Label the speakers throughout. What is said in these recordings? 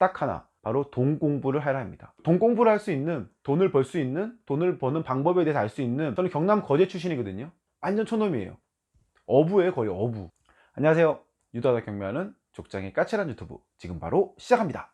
Speaker 1: 딱 하나 바로 돈 공부를 하라 합니다. 돈 공부를 할 수 있는 돈을 벌 수 있는 돈을 버는 방법에 대해서 알 수 있는 저는 경남 거제 출신이거든요. 완전 촌놈이에요. 어부예요 거의 어부. 안녕하세요. 유다다 경매하는 족장의 까칠한 유튜브 지금 바로 시작합니다.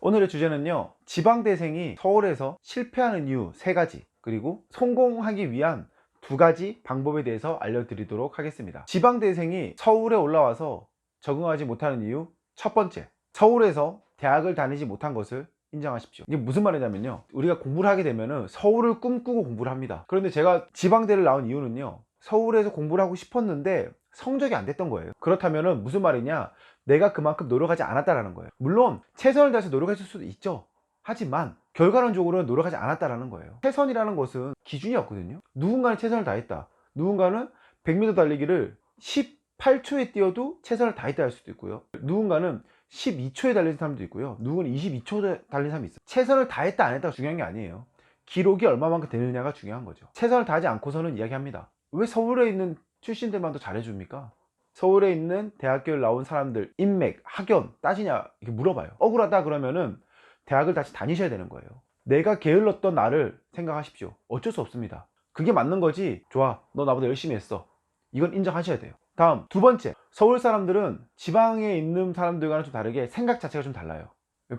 Speaker 1: 오늘의 주제는요 지방대생이 서울에서 실패하는 이유 세가지 그리고 성공하기 위한 두 가지 방법에 대해서 알려드리도록 하겠습니다. 지방대생이 서울에 올라와서 적응하지 못하는 이유 첫 번째 서울에서 대학을 다니지 못한 것을 인정하십시오. 이게 무슨 말이냐면요. 우리가 공부를 하게 되면 서울을 꿈꾸고 공부를 합니다. 그런데 제가 지방대를 나온 이유는요. 서울에서 공부를 하고 싶었는데 성적이 안 됐던 거예요. 그렇다면 무슨 말이냐? 내가 그만큼 노력하지 않았다라는 거예요. 물론 최선을 다해서 노력했을 수도 있죠. 하지만 결과론적으로는 노력하지 않았다라는 거예요. 최선이라는 것은 기준이 없거든요. 누군가는 최선을 다했다. 누군가는 100m 달리기를 18초에 뛰어도 최선을 다했다 할 수도 있고요. 누군가는 12초에 달린 사람도 있고요. 누구는 22초에 달린 사람이 있어요. 최선을 다했다 안 했다가 중요한 게 아니에요. 기록이 얼마만큼 되느냐가 중요한 거죠. 최선을 다하지 않고서는 이야기합니다. 왜 서울에 있는 출신들만 더 잘해줍니까? 서울에 있는 대학교를 나온 사람들 인맥 학연 따지냐 이렇게 물어봐요. 억울하다 그러면은 대학을 다시 다니셔야 되는 거예요. 내가 게을렀던 나를 생각하십시오. 어쩔 수 없습니다. 그게 맞는 거지. 좋아. 너 나보다 열심히 했어. 이건 인정하셔야 돼요 다음 두 번째. 서울 사람들은 지방에 있는 사람들과는 좀 다르게 생각 자체가 좀 달라요.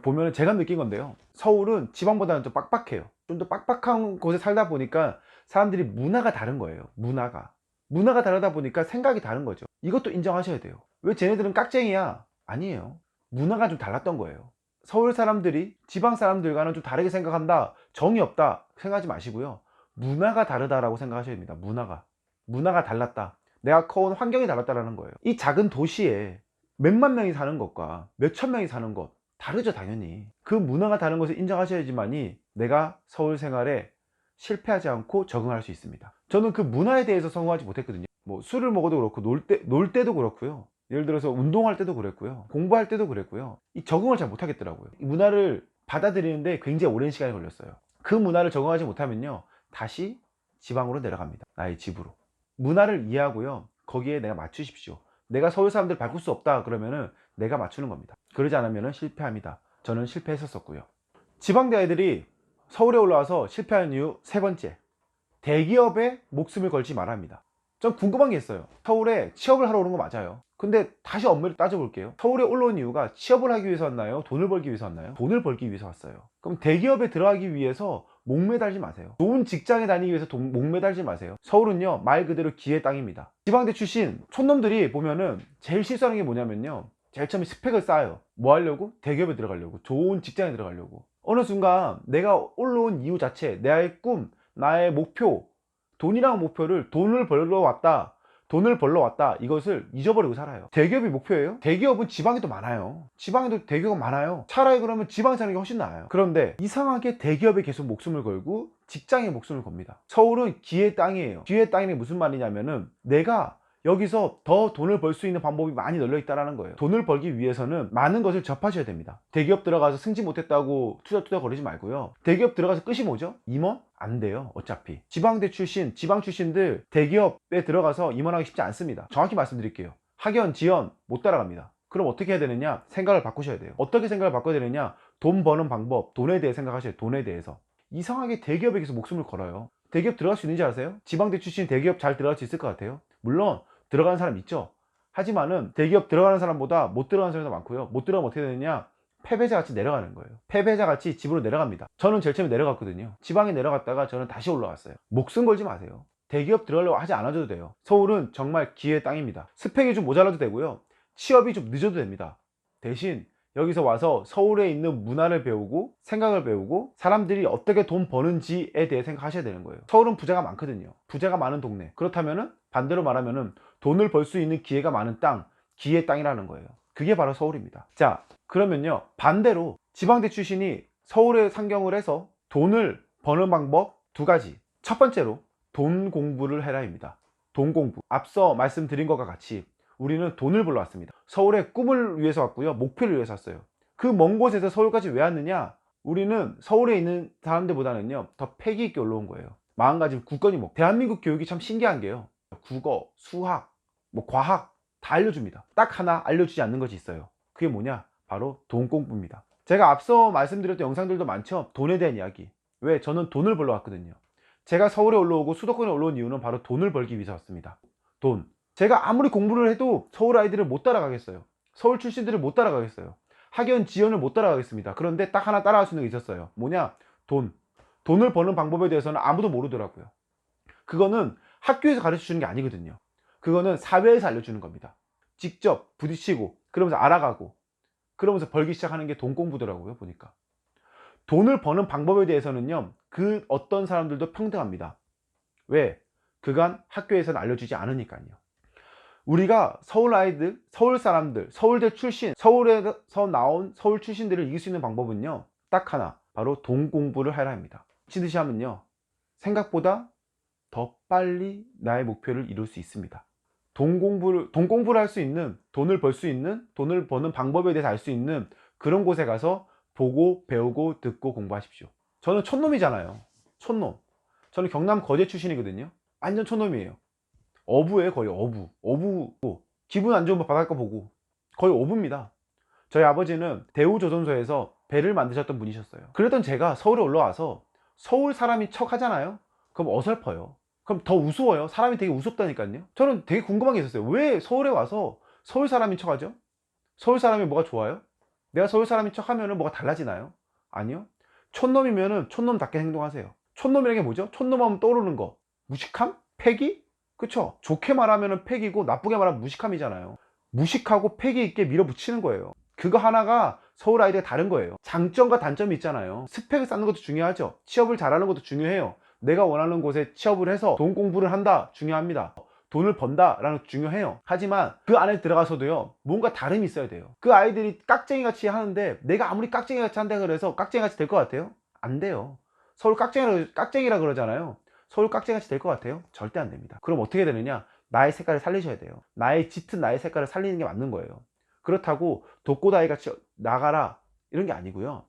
Speaker 1: 보면 제가 느낀 건데요. 서울은 지방보다는 좀 빡빡해요. 좀 더 빡빡한 곳에 살다 보니까 사람들이 문화가 다른 거예요. 문화가. 문화가 다르다 보니까 생각이 다른 거죠. 이것도 인정하셔야 돼요. 왜 쟤네들은 깍쟁이야? 아니에요. 문화가 좀 달랐던 거예요. 서울 사람들이 지방 사람들과는 좀 다르게 생각한다. 정이 없다. 생각하지 마시고요. 문화가 다르다라고 생각하셔야 됩니다. 문화가. 문화가 달랐다 내가 커온 환경이 달랐다라는 거예요. 이 작은 도시에 몇만 명이 사는 것과 몇천 명이 사는 것 다르죠 당연히. 그 문화가 다른 것을 인정하셔야지만이 내가 서울 생활에 실패하지 않고 적응할 수 있습니다. 저는 그 문화에 대해서 성공하지 못했거든요. 뭐 술을 먹어도 그렇고 놀, 때, 놀 때도 그렇고요. 예를 들어서 운동할 때도 그랬고요. 공부할 때도 그랬고요. 이 적응을 잘 못하겠더라고요. 이 문화를 받아들이는데 굉장히 오랜 시간이 걸렸어요. 그 문화를 적응하지 못하면요 다시 지방으로 내려갑니다. 나의 집으로 문화를 이해하고요. 거기에 내가 맞추십시오. 내가 서울 사람들 바꿀 수 없다. 그러면은 내가 맞추는 겁니다. 그러지 않으면 실패합니다. 저는 실패했었고요. 지방대 아이들이 서울에 올라와서 실패하는 이유 세 번째. 대기업에 목숨을 걸지 말아야 합니다. 전 궁금한 게 있어요. 서울에 취업을 하러 오는 거 맞아요? 근데 다시 업무를 따져볼게요. 서울에 올라온 이유가 취업을 하기 위해서 왔나요? 돈을 벌기 위해서 왔나요? 돈을 벌기 위해서 왔어요. 그럼 대기업에 들어가기 위해서 목매달지 마세요. 좋은 직장에 다니기 위해서 돈, 목매달지 마세요. 서울은요 말 그대로 기의 땅입니다. 지방대 출신 촌놈들이 보면은 제일 실수하는 게 뭐냐면요. 제일 처음에 스펙을 쌓아요. 뭐 하려고? 대기업에 들어가려고. 좋은 직장에 들어가려고. 어느 순간 내가 올라온 이유 자체 나의 꿈 나의 목표 돈이라는 목표를 돈을 벌러 왔다 돈을 벌러 왔다. 이것을 잊어버리고 살아요. 대기업이 목표예요? 대기업은 지방에도 많아요. 지방에도 대기업 많아요. 차라리 그러면 지방에 사는 게 훨씬 나아요. 그런데 이상하게 대기업에 계속 목숨을 걸고 직장에 목숨을 겁니다. 서울은 기의 땅이에요. 기의 땅이 무슨 말이냐면은 내가 여기서 더 돈을 벌 수 있는 방법이 많이 널려 있다는 거예요. 돈을 벌기 위해서는 많은 것을 접하셔야 됩니다. 대기업 들어가서 승진 못했다고 투자투자 거리지 말고요. 대기업 들어가서 끝이 뭐죠? 임원? 안 돼요 어차피. 지방대 출신 지방 출신들 대기업에 들어가서 임원하기 쉽지 않습니다. 정확히 말씀드릴게요. 학연 지연 못 따라갑니다. 그럼 어떻게 해야 되느냐? 생각을 바꾸셔야 돼요. 어떻게 생각을 바꿔야 되느냐? 돈 버는 방법 돈에 대해 생각하셔야 돼요 돈에 대해서. 이상하게 대기업에 계속 목숨을 걸어요. 대기업 들어갈 수 있는지 아세요? 지방대 출신 대기업 잘 들어갈 수 있을 것 같아요? 물론 들어가는 사람 있죠? 하지만은 대기업 들어가는 사람보다 못 들어가는 사람이 더 많고요. 못 들어가면 어떻게 되느냐? 패배자 같이 내려가는 거예요. 패배자 같이 집으로 내려갑니다. 저는 제일 처음에 내려갔거든요. 지방에 내려갔다가 저는 다시 올라왔어요. 목숨 걸지 마세요. 대기업 들어가려고 하지 않아도 돼요. 서울은 정말 기회의 땅입니다. 스펙이 좀 모자라도 되고요. 취업이 좀 늦어도 됩니다. 대신 여기서 와서 서울에 있는 문화를 배우고 생각을 배우고 사람들이 어떻게 돈 버는지에 대해 생각하셔야 되는 거예요. 서울은 부자가 많거든요. 부자가 많은 동네. 그렇다면 은 반대로 말하면은 돈을 벌 수 있는 기회가 많은 땅 기회 땅이라는 거예요. 그게 바로 서울입니다. 자 그러면요. 반대로 지방대 출신이 서울에 상경을 해서 돈을 버는 방법 두 가지. 첫 번째로 돈 공부를 해라입니다. 돈 공부. 앞서 말씀드린 것과 같이 우리는 돈을 벌러 왔습니다. 서울의 꿈을 위해서 왔고요. 목표를 위해서 왔어요. 그 먼 곳에서 서울까지 왜 왔느냐? 우리는 서울에 있는 사람들보다는요. 더 패기 있게 올라온 거예요. 마음가짐 굳건히 뭐 대한민국 교육이 참 신기한 게요 국어, 수학, 뭐 과학 다 알려줍니다 딱 하나 알려주지 않는 것이 있어요 그게 뭐냐 바로 돈 공부입니다. 제가 앞서 말씀드렸던 영상들도 많죠. 돈에 대한 이야기. 왜? 저는 돈을 벌러 왔거든요. 제가 서울에 올라오고 수도권에 올라온 이유는 바로 돈을 벌기 위해서 왔습니다. 돈. 제가 아무리 공부를 해도 서울 아이들을 못 따라가겠어요. 서울 출신들을 못 따라가겠어요. 학연 지연을 못 따라가겠습니다. 그런데 딱 하나 따라갈 수 있는 게 있었어요. 뭐냐? 돈. 돈을 버는 방법에 대해서는 아무도 모르더라고요. 그거는 학교에서 가르쳐 주는 게 아니거든요. 그거는 사회에서 알려주는 겁니다. 직접 부딪히고 그러면서 알아가고 그러면서 벌기 시작하는 게 돈 공부더라고요. 보니까. 돈을 버는 방법에 대해서는요. 그 어떤 사람들도 평등합니다. 왜? 그간 학교에서는 알려주지 않으니까요. 우리가 서울 아이들, 서울 사람들, 서울대 출신, 서울에서 나온 서울 출신들을 이길 수 있는 방법은요. 딱 하나. 바로 돈 공부를 하라 합니다. 미친 듯이 하면요. 생각보다 더 빨리 나의 목표를 이룰 수 있습니다. 돈 공부를, 돈 공부를 할 수 있는, 돈을 벌 수 있는, 돈을 버는 방법에 대해서 알 수 있는 그런 곳에 가서 보고, 배우고, 듣고 공부하십시오. 저는 촌놈이잖아요. 촌놈. 저는 경남 거제 출신이거든요. 완전 촌놈이에요. 어부예요, 거의 어부. 어부. 기분 안 좋으면 바닷가 보고. 거의 어부입니다. 저희 아버지는 대우조선소에서 배를 만드셨던 분이셨어요. 그랬던 제가 서울에 올라와서 서울 사람인 척 하잖아요? 그럼 어설퍼요. 그럼 더 우스워요. 사람이 되게 우습다니까요. 저는 되게 궁금한 게 있었어요. 왜 서울에 와서 서울 사람인 척 하죠? 서울 사람이 뭐가 좋아요? 내가 서울 사람인 척 하면 뭐가 달라지나요? 아니요. 촌놈이면은 촌놈답게 행동하세요. 촌놈이라는 게 뭐죠? 촌놈하면 떠오르는 거. 무식함? 패기? 그쵸? 좋게 말하면 패기고 나쁘게 말하면 무식함이잖아요. 무식하고 패기 있게 밀어붙이는 거예요. 그거 하나가 서울 아이들이 다른 거예요. 장점과 단점이 있잖아요. 스펙을 쌓는 것도 중요하죠. 취업을 잘하는 것도 중요해요. 내가 원하는 곳에 취업을 해서 돈 공부를 한다. 중요합니다. 돈을 번다 라는 중요해요. 하지만 그 안에 들어가서도요, 뭔가 다름이 있어야 돼요. 그 아이들이 깍쟁이 같이 하는데 내가 아무리 깍쟁이 같이 한다 그래서 깍쟁이 같이 될 것 같아요? 안 돼요. 서울 깍쟁이라, 깍쟁이라 그러잖아요. 서울 깍쟁이 같이 될 것 같아요? 절대 안 됩니다. 그럼 어떻게 되느냐? 나의 색깔을 살리셔야 돼요. 나의 짙은 나의 색깔을 살리는 게 맞는 거예요. 그렇다고 독고다이 같이 나가라 이런 게 아니고요.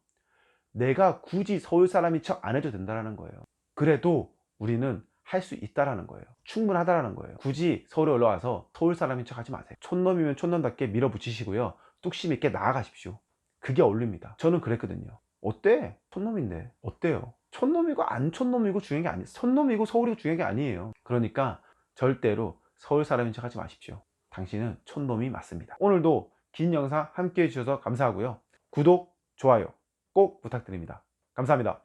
Speaker 1: 내가 굳이 서울 사람인 척안 해도 된다는 거예요. 그래도 우리는 할 수 있다라는 거예요. 충분하다라는 거예요. 굳이 서울에 올라와서 서울 사람인 척 하지 마세요. 촌놈이면 촌놈답게 밀어붙이시고요. 뚝심 있게 나아가십시오. 그게 어울립니다. 저는 그랬거든요. 어때? 촌놈인데. 어때요? 촌놈이고 안 촌놈이고 중요한 게 아니에요. 촌놈이고 서울이고 중요한 게 아니에요. 그러니까 절대로 서울 사람인 척 하지 마십시오. 당신은 촌놈이 맞습니다. 오늘도 긴 영상 함께 해주셔서 감사하고요. 구독, 좋아요 꼭 부탁드립니다. 감사합니다.